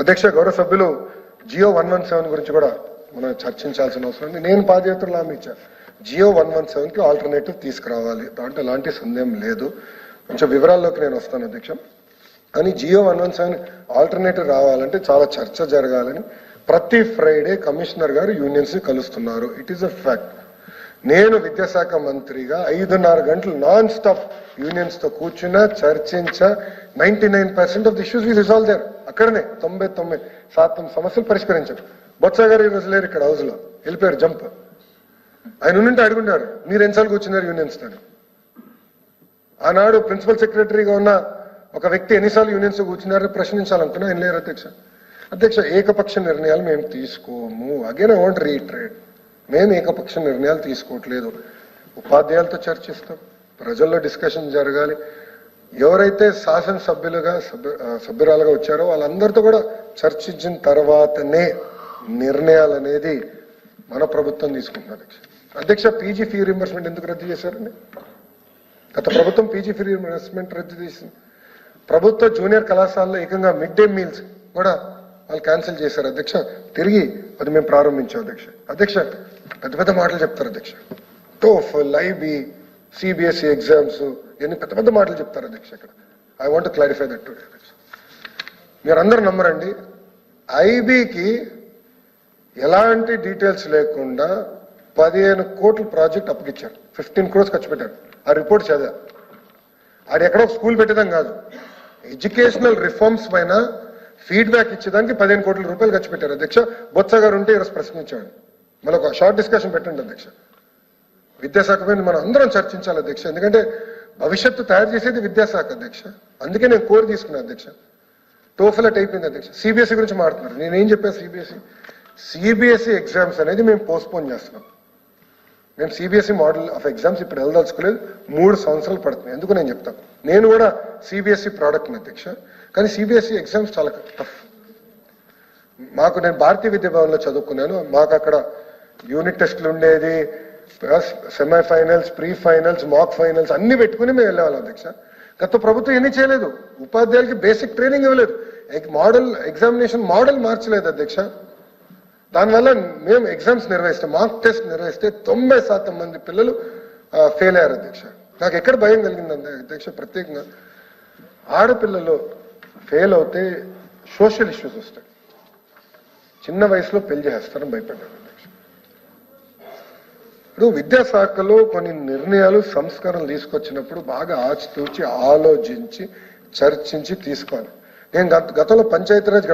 అధ్యక్ష గౌరవ సభ్యులు జియో వన్ వన్ సెవెన్ గురించి కూడా మనం చర్చించాల్సిన అవసరం ఉంది. నేను పాదయాత్రలు హామీ ఇచ్చాను జియో వన్ వన్ సెవెన్కి ఆల్టర్నేటివ్ తీసుకురావాలి. దాంట్లో ఎలాంటి సందేహం లేదు. కొంచెం వివరాల్లోకి నేను వస్తాను అధ్యక్ష. కానీ Jio one one seven alternative రావాలంటే చాలా చర్చ జరగాలని ప్రతి ఫ్రైడే కమిషనర్ గారు యూనియన్స్ని కలుస్తున్నారు. ఇట్ ఈస్ అ ఫ్యాక్ట్ నేను విద్యాశాఖ మంత్రిగా ఐదున్నర గంటలు నాన్ స్టాప్ యూనియన్స్తో కూర్చున్నా చర్చించ. Ninety nine percent of the issues we resolve there అక్కడనే తొంభై తొమ్మిది శాతం సమస్యలు పరిష్కరించారు. బొత్స గారు ఈరోజు లేరు ఇక్కడ హౌస్లో వెళ్ళిపోయారు జంప్. ఆయన ఉండింటే అడుగుంటారు మీరు ఎన్నిసార్లు కూర్చున్నారు యూనియన్స్తో ఆనాడు ప్రిన్సిపల్ సెక్రటరీగా ఉన్న ఒక వ్యక్తి ఎన్నిసార్లు యూనియన్స్ కూర్చున్నారని ప్రశ్నించాలనుకున్నా ఆయన లేరు అధ్యక్ష. అధ్యక్ష ఏకపక్ష నిర్ణయాలు మేము తీసుకోము. అగైన్ ఐ వాంట్ రీట్రేట్ మేము ఏకపక్ష నిర్ణయాలు తీసుకోవట్లేదు. ఉపాధ్యాయులతో చర్చిస్తాం. ప్రజల్లో డిస్కషన్ జరగాలి. ఎవరైతే శాసనసభ్యులుగా సభ్యు సభ్యురాలుగా వచ్చారో వాళ్ళందరితో కూడా చర్చించిన తర్వాతనే నిర్ణయాలు అనేది మన ప్రభుత్వం తీసుకుంటుంది అధ్యక్ష. అధ్యక్ష పీజీ ఫీ రింబర్స్మెంట్ ఎందుకు రద్దు చేశారండి? గత ప్రభుత్వం పీజీ ఫీ రింబర్స్మెంట్ రద్దు చేసింది. ప్రభుత్వ జూనియర్ కళాశాలలో ఏకంగా మిడ్ డే మీల్స్ కూడా వాళ్ళు క్యాన్సిల్ చేశారు అధ్యక్ష. తిరిగి అది మేము ప్రారంభించాం అధ్యక్ష. అధ్యక్ష పెద్ద పెద్ద మాటలు చెప్తారు అధ్యక్ష. టోఫ్ లైబీ సిబిఎస్ఈ ఎగ్జామ్స్ ఇవన్నీ పెద్ద పెద్ద మాటలు చెప్తారు అధ్యక్ష ఇక్కడ. I want clarify that too అధ్యక్ష. మీరందరూ నమ్మరండి ఐబీకి ఎలాంటి డీటెయిల్స్ లేకుండా పదిహేను కోట్ల ప్రాజెక్ట్ అప్పగిచ్చారు. ఫిఫ్టీన్ క్రోర్స్ ఖర్చు పెట్టారు. ఆ రిపోర్ట్ చదివా అది ఎక్కడో స్కూల్ పెట్టడం కాదు. ఎడ్యుకేషనల్ రిఫార్మ్స్ పైన ఫీడ్బ్యాక్ ఇచ్చేదానికి పదిహేను కోట్ల రూపాయలు ఖర్చు పెట్టారు అధ్యక్ష. బొత్స గారు ఉంటే ఈరోజు ప్రశ్నించాడు. మళ్ళీ ఒక షార్ట్ డిస్కషన్ పెట్టండి అధ్యక్ష. విద్యాశాఖ పైన మనం అందరం చర్చించాలి అధ్యక్ష. ఎందుకంటే భవిష్యత్తు తయారు చేసేది విద్యాశాఖ అధ్యక్ష. అందుకే నేను కోరి తీసుకున్నాను అధ్యక్ష. టోఫలెట్ అయిపోయింది అధ్యక్ష. సిబిఎస్ఈ గురించి మాట్లాడుతున్నారు. నేనేం చెప్పాను సిబిఎస్ఈ సిబిఎస్ఈ ఎగ్జామ్స్ అనేది మేము పోస్ట్పోన్ చేస్తున్నాం. మేము సిబిఎస్ఈ మోడల్ ఆఫ్ ఎగ్జామ్స్ ఇప్పుడు వెళ్ళదలుచుకోలేదు. మూడు సంవత్సరాలు పడుతుంది. ఎందుకు నేను చెప్తాను నేను కూడా సిబిఎస్ఈ ప్రోడక్ట్ అధ్యక్ష. కానీ సిబిఎస్ఈ ఎగ్జామ్స్ చాలా టఫ్ మాకు నేను భారతీయ విద్యాభవన్లో చదువుకున్నాను. మాకు అక్కడ యూనిట్ టెస్ట్లు ఉండేది. Semifinals pre finals mock finals అన్ని పెట్టుకుని మేము వెళ్ళేవాళ్ళం అధ్యక్ష. గత ప్రభుత్వం ఎన్ని చేయలేదు. ఉపాధ్యాయులకి బేసిక్ ట్రైనింగ్ ఇవ్వలేదు. మోడల్ ఎగ్జామినేషన్ మోడల్ మార్చలేదు అధ్యక్ష. దానివల్ల మేము ఎగ్జామ్స్ నిర్వహిస్తే మార్క్ టెస్ట్ నిర్వహిస్తే తొంభై శాతం మంది పిల్లలు ఫెయిల్ అయ్యారు అధ్యక్ష. నాకు ఎక్కడ భయం కలిగిందంటే అధ్యక్ష ప్రత్యేకంగా ఆడపిల్లలు ఫెయిల్ అవుతే సోషల్ ఇష్యూస్ వస్తాయి. చిన్న వయసులో పెళ్ళి చేస్తారని భయపడ్డాను అధ్యక్ష. ఇప్పుడు విద్యాశాఖలో కొన్ని నిర్ణయాలు సంస్కరణలు తీసుకొచ్చినప్పుడు బాగా ఆచితూచి ఆలోచించి చర్చించి తీసుకోవాలి. నేను గత గతంలో పంచాయతీరాజ్